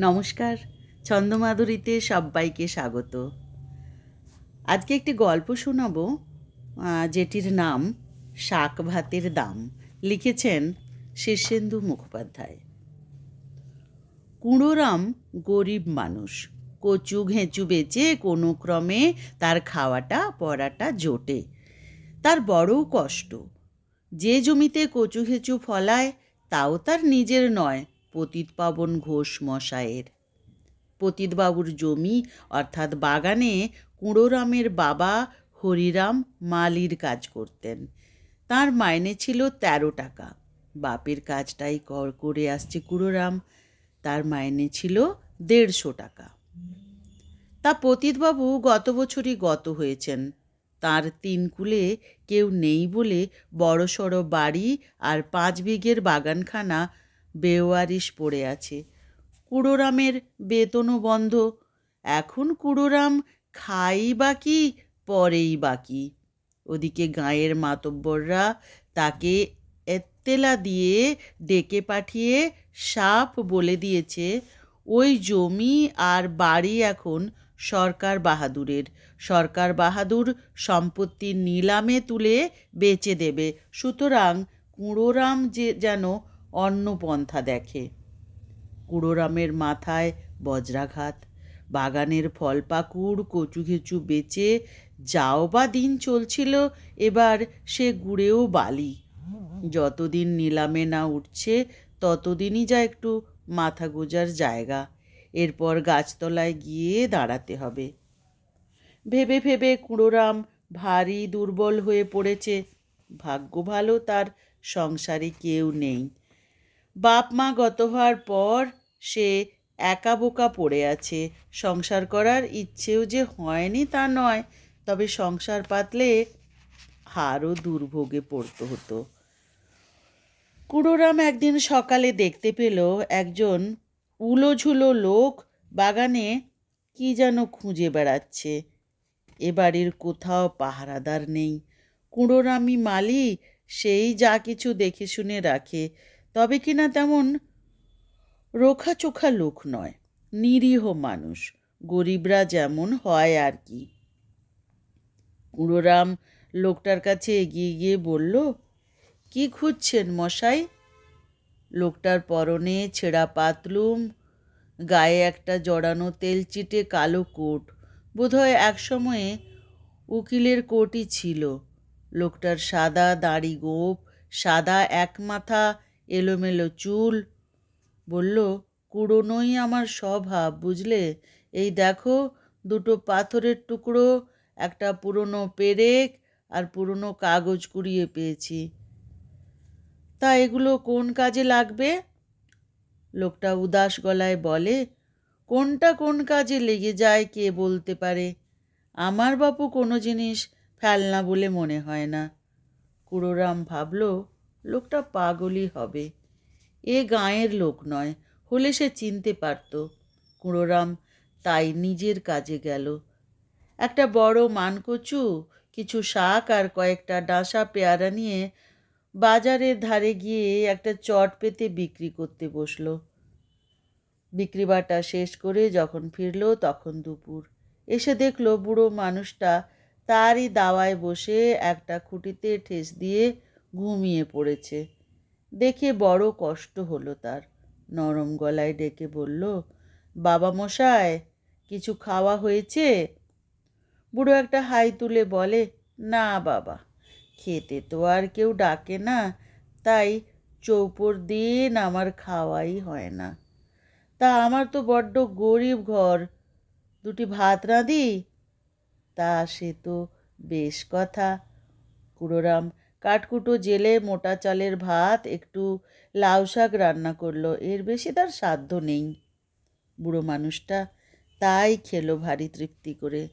নমস্কার, ছন্দমাধুরীতে সবাইকে স্বাগত। আজকে একটি গল্প শোনাবো যেটির নাম শাক ভাতের দাম। লিখেছেন শীর্ষেন্দু মুখোপাধ্যায়। কুঁড়োরাম গরিব মানুষ। কচু ঘেঁচু বেচে কোনো ক্রমে তার খাওয়াটা, পড়াটা জোটে। তার বড় কষ্ট। যে জমিতে কচু ঘেঁচু ফলায়, তাও তার নিজের নয়। পতিত পাবন ঘোষ মশায়ের। পতিতবাবুর জমি, অর্থাৎ বাগানে কুঁড়োরামের বাবা হরিরাম মালির কাজ করতেন। তার মাইনে ছিল তেরো টাকা। বাপের কাজটাই কর করে আসছে কুঁড়োরাম। তার মাইনে ছিল দেড়শো টাকা। তা পতিতবাবু গত বছরই গত হয়েছেন। তার তিন কুলে কেউ নেই বলে বড়সড় বাড়ি আর পাঁচ বিঘের বাগানখানা বেওয়ারিশ পড়ে আছে। কুড়োরামের বেতনও বন্ধ। এখন কুড়োরাম খাই বাকি পরেই বাকি ওদিকে গাঁয়ের মাতব্বররা তাকে এত্তেলা দিয়ে ডেকে পাঠিয়ে সাপ বলে দিয়েছে, ওই জমি আর বাড়ি এখন সরকার বাহাদুরের। সরকার বাহাদুর সম্পত্তি নিলামে তুলে বেচে দেবে। সুতরাং কুঁড়োরাম যে যেন অন্য পন্থা দেখে। কুড়োরামের মাথায় বজ্রাঘাত, বাগানের ফল পাকুড় কচু ঘেঁচু বেচে যাও বা দিন চলছিল, এবার সে গুড়েও বালি। যতদিন নিলামে না উঠছে, ততদিনই যা একটু মাথা গোজার জায়গা। এরপর গাছতলায় গিয়ে দাঁড়াতে হবে। ভেবে ভেবে কুড়োরাম ভারী দুর্বল হয়ে পড়েছে। ভাগ্য ভালো তার সংসারে কেউ নেই। বাপ মা গত হওয়ার পর সে একা বোকা পড়ে আছে। সংসার করার ইচ্ছেও যে হয়নি তা নয়, তবে সংসার পাতলে হারও দুর্ভোগে পড়তে হতো। কুড়োরাম একদিন সকালে দেখতে পেল একজন উলোঝুলো লোক বাগানে কি যেন খুঁজে বেড়াচ্ছে। এ বাড়ির কোথাও পাহারাদার নেই। কুঁড়োরামি মালি, সেই যা কিছু দেখে শুনে রাখে। তবে কিনা তেমন রোখা চোখা লোক নয়, নিরীহ মানুষ, গরিবরা যেমন হয় আর কি। কুঁড়োরাম লোকটার কাছে এগিয়ে গিয়ে বলল, কি খুঁজছেন মশাই? লোকটার পরনে ছেঁড়া পাতলুম, গায়ে একটা জড়ানো তেলচিটে কালো কোট, বোধহয় একসময়ে উকিলের কোটই ছিল। লোকটার সাদা দাড়ি গোপ, সাদা এক মাথা এলোমেলো চুল। বলল, কুড়োনোই আমার স্বভাব, বুঝলে? এই দেখো, দুটো পাথরের টুকরো, একটা পুরনো পেরেক আর পুরনো কাগজ কুড়িয়ে পেয়েছি। তা এগুলো কোন কাজে লাগবে? লোকটা উদাস গলায় বলে, কোনটা কোন কাজে লেগে যায় কে বলতে পারে? আমার বাপু কোনো জিনিস ফেলনা বলে মনে হয় না। কুড়োরাম ভাবল লোকটা পাগলই হবে। এ গাঁয়ের লোক নয়, হলে সে চিনতে পারত। কুঁড়োরাম তাই নিজের কাজে গেল। একটা বড় মানকচু, কিছু শাক আর কয়েকটা ডাঁসা পেয়ারা নিয়ে বাজারের ধারে গিয়ে একটা চট পেতে বিক্রি করতে বসল। বিক্রি বাটা শেষ করে যখন ফিরলো তখন দুপুর। এসে দেখল বুড়ো মানুষটা তারই দাওয়ায় বসে একটা খুঁটিতে ঠেস দিয়ে ঘুমিয়ে পড়েছে। দেখে বড় কষ্ট হলো তার। নরম গলায় ডেকে বলল, বাবা মশাই কিছু খাওয়া হয়েছে? বুড়ো একটা হাই তুলে বলে, না বাবা, খেতে তো আর কেউ ডাকে না, তাই চৌপর দিন আমার খাওয়াই হয় না। তা আমার তো বড্ড গরিব ঘর, দুটি ভাত রাঁধি? তা সে তো বেশ কথা। কুড়োরাম কাঠকুটো জেলে মোটা চালের ভাত, একটু লাউ শাক রান্না করল। এর বেশি তার সাধ্য নেই। বুড়ো মানুষটা তাই খেলো ভারী তৃপ্তি করে।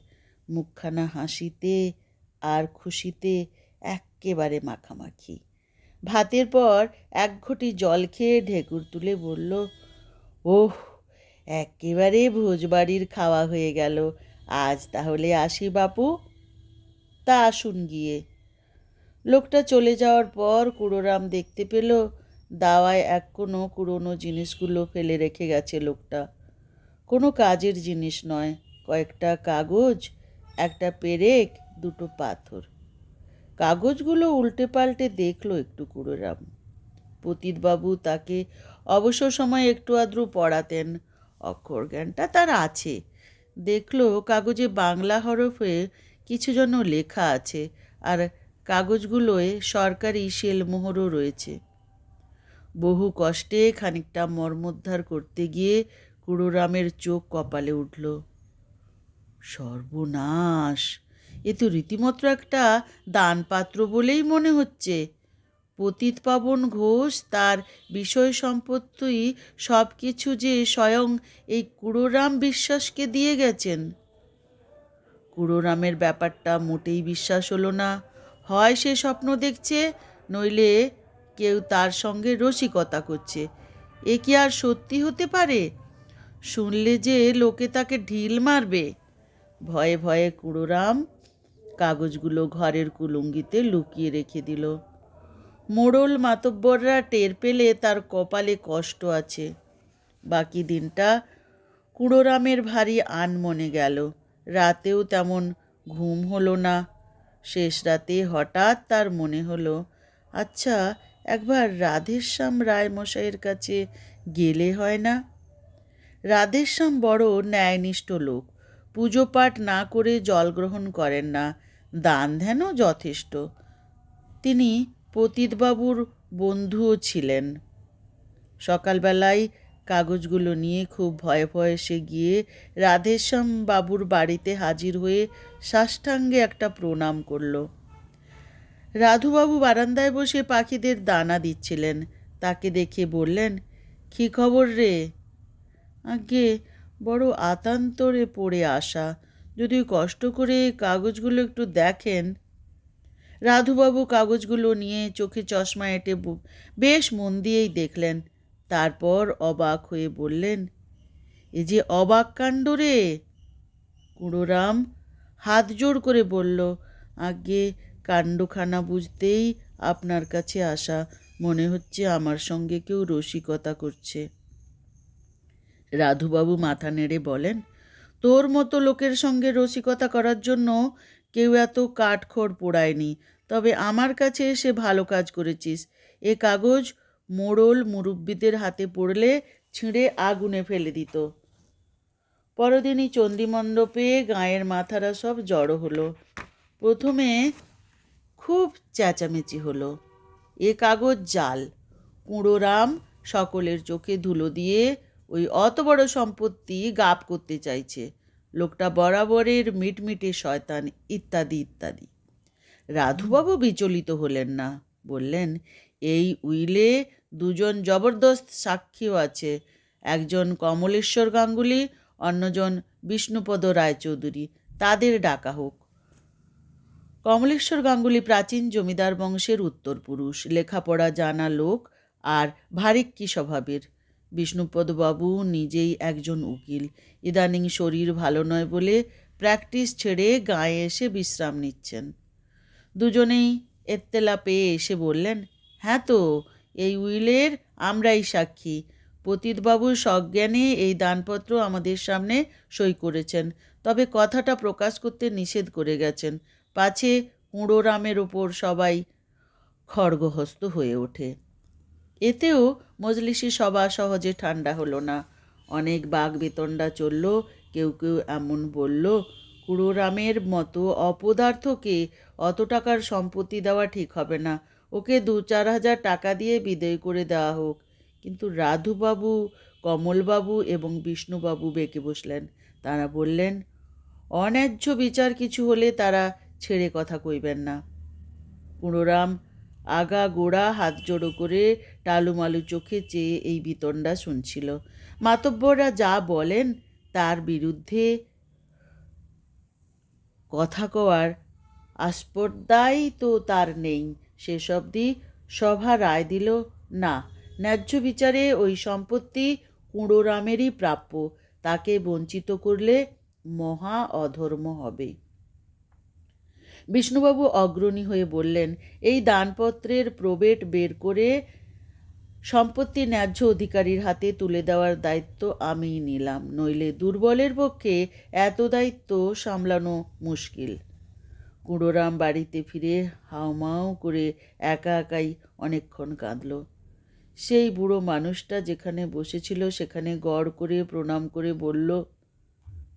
মুখখানা হাসিতে আর খুশিতে এক্কেবারে মাখামাখি। ভাতের পর এক ঘটি জল খেয়ে ঢেকুর তুলে বলল, ওহ, একেবারে ভোজবাড়ির খাওয়া হয়ে গেল। আজ তাহলে আসি বাপু? তা আসুন গিয়ে। লোকটা চলে যাওয়ার পর কুড়োরাম দেখতে পেল দাওয়ায় এক কোনো পুরনো জিনিসগুলো ফেলে রেখে গেছে লোকটা। কোনো কাজের জিনিস নয়, কয়েকটা কাগজ, একটা পেরেক, দুটো পাথর। কাগজগুলো উল্টে পাল্টে দেখল একটু কুড়োরাম। পতিতবাবু তাকে অবসর সময় একটু আদ্রু পড়াতেন। অক্ষর জ্ঞানটা তার আছে। দেখল কাগজে বাংলা হরফে কিছু যেন লেখা আছে আর কাগজগুলোয় সরকারি শেলমোহরও রয়েছে। বহু কষ্টে খানিকটা মর্মোদ্ধার করতে গিয়ে কুড়োরামের চোখ কপালে উঠল। সর্বনাশ! এ তো রীতিমতো একটা দানপাত্র বলেই মনে হচ্ছে। পতিত পাবন ঘোষ তার বিষয় সম্পত্তি সব কিছু যে স্বয়ং এই কুড়োরাম বিশ্বাসকে দিয়ে গেছেন। কুড়োরামের ব্যাপারটা মোটেই বিশ্বাস হলো না। হয় সে স্বপ্ন দেখছে, নইলে কেউ তার সঙ্গে রসিকতা করছে। এ কি আর সত্যি হতে পারে? শুনলে যে লোকে তাকে ঢিল মারবে। ভয়ে ভয়ে কুড়োরাম কাগজগুলো ঘরের কুলুঙ্গিতে লুকিয়ে রেখে দিল। মোড়ল মাতব্বররা টের পেলে তার কপালে কষ্ট আছে। বাকি দিনটা কুড়োরামের ভারী আনমনে গেল। রাতেও তেমন ঘুম হলো না। শেষ রাতে হঠাৎ তার মনে হলো আচ্ছা একবার রাধেশ্যাম রায়মশাইয়ের কাছে গেলে হয় না? রাধেশ্যাম বড় ন্যায়নিষ্ঠ লোক। পুজো পাঠ না করে জল গ্রহণ করেন না। দান ধ্যানও যথেষ্ট। তিনি পতিতবাবুর বন্ধুও ছিলেন। সকালবেলায় কাগজগুলো নিয়ে খুব ভয়ে ভয়ে সে গিয়ে রাধেশ্যাম বাবুর বাড়িতে হাজির হয়ে সাষ্টাঙ্গে একটা প্রণাম করল। রাধুবাবু বারান্দায় বসে পাখিদের দানা দিচ্ছিলেন। তাকে দেখে বললেন, কী খবর রে? আগে বড় আতান্তরে পড়ে আসা। যদি কষ্ট করে কাগজগুলো একটু দেখেন। রাধুবাবু কাগজগুলো নিয়ে চোখে চশমা এঁটে বেশ মন দিয়েই দেখলেন। তারপর অবাক হয়ে বললেন, এ যে অবাক কাণ্ড রে! কুড়োরাম হাত জোড় করে বলল, আগে কাণ্ডখানা বুঝতেই আপনার কাছে আসা। মনে হচ্ছে আমার সঙ্গে কেউ রসিকতা করছে। রাধুবাবু মাথা নেড়ে বলেন, তোর মতো লোকের সঙ্গে রসিকতা করার জন্য কেউ এত কাঠখড় পোড়ায়নি। তবে আমার কাছে এসে ভালো কাজ করেছিস। এ কাগজ মোড়ল মুরব্বীদের হাতে পড়লে ছিঁড়ে আগুনে ফেলে দিত। পরদিনই চণ্ডীমণ্ডপে গাঁয়ের মাথারা সব জড়ো হলো। প্রথমে খুব চেঁচামেচি হলো। এ কাগজ জাল। কুঁড়োরাম সকলের চোখে ধুলো দিয়ে ওই অত বড় সম্পত্তি গাপ করতে চাইছে। লোকটা বরাবরের মিটমিটে শয়তান, ইত্যাদি ইত্যাদি। রাধুবাবু বিচলিত হলেন না। বললেন, এই উইলে দুজন জবরদস্ত সাক্ষীও আছে। একজন কমলেশ্বর গাঙ্গুলি, অন্যজন বিষ্ণুপদ রায়চৌধুরী। তাদের ডাকা হোক। কমলেশ্বর গাঙ্গুলি প্রাচীন জমিদার বংশের উত্তরপুরুষ। লেখাপড়া জানা লোক আর ভারিক্কি স্বভাবের। বিষ্ণুপদবাবু নিজেই একজন উকিল। ইদানিং শরীর ভালো নয় বলে প্র্যাকটিস ছেড়ে গায়ে এসে বিশ্রাম নিচ্ছেন। দুজনেই এত্তেলা পেয়ে এসে বললেন হ্যাঁ তো এই উইলের আমরাই সাক্ষী। পতিতবাবুর সজ্ঞানে এই দানপত্র আমাদের সামনে সই করেছেন, তবে কথাটা প্রকাশ করতে নিষেধ করে গেছেন। পাছে কুঁড়োরামের ওপর সবাই খড়গহস্ত হয়ে ওঠে। এতেও মজলিসি সভা সহজে ঠান্ডা হলো না। অনেক বাঘ বেতণ্ডা চলল, কেউ কেউ এমন বলল, কুড়োরামের মতো অপদার্থকে অত টাকার সম্পত্তি দেওয়া ঠিক হবে না। ওকে দু চার হাজার টাকা দিয়ে বিদায় করে দেওয়া হোক। কিন্তু রাধুবাবু, কমলবাবু এবং বিষ্ণুবাবু বেঁকে বসলেন। তারা বললেন, অন্যায্য বিচার কিছু হলে তারা ছেড়ে কথা কইবেন না। কুঁড়োরাম আগা গোড়া হাত জোড়ো করে টালুমালু চোখে চেয়ে এই বিতণ্ডা শুনছিল। মাতব্বররা যা বলেন তার বিরুদ্ধে কথা কওয়ার আস্পর্দাই তো তার নেই। শেষ অবধি সভা রায় দিল, না, ন্যায্য বিচারে ওই সম্পত্তি কুঁড়োরামেরই প্রাপ্য, তাকে বঞ্চিত করলে মহা অধর্ম হবে। বিষ্ণুবাবু অগ্রণী হয়ে বললেন, এই দানপত্রের প্রবেট বের করে সম্পত্তি ন্যায্য অধিকারীর হাতে তুলে দেওয়ার দায়িত্ব আমিই নিলাম, নইলে দুর্বলের পক্ষে এত দায়িত্ব সামলানো মুশকিল। কুড়োরাম বাড়িতে ফিরে হাউমাউ করে একা একাই অনেকক্ষণ কাঁদল। সেই বুড়ো মানুষটা যেখানে বসেছিল সেখানে গড় করে, প্রণাম করে বলল,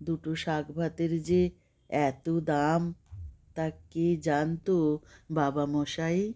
দুটো শাক ভাতের যে এত দাম, তা কে জানতো বাবা মশাই?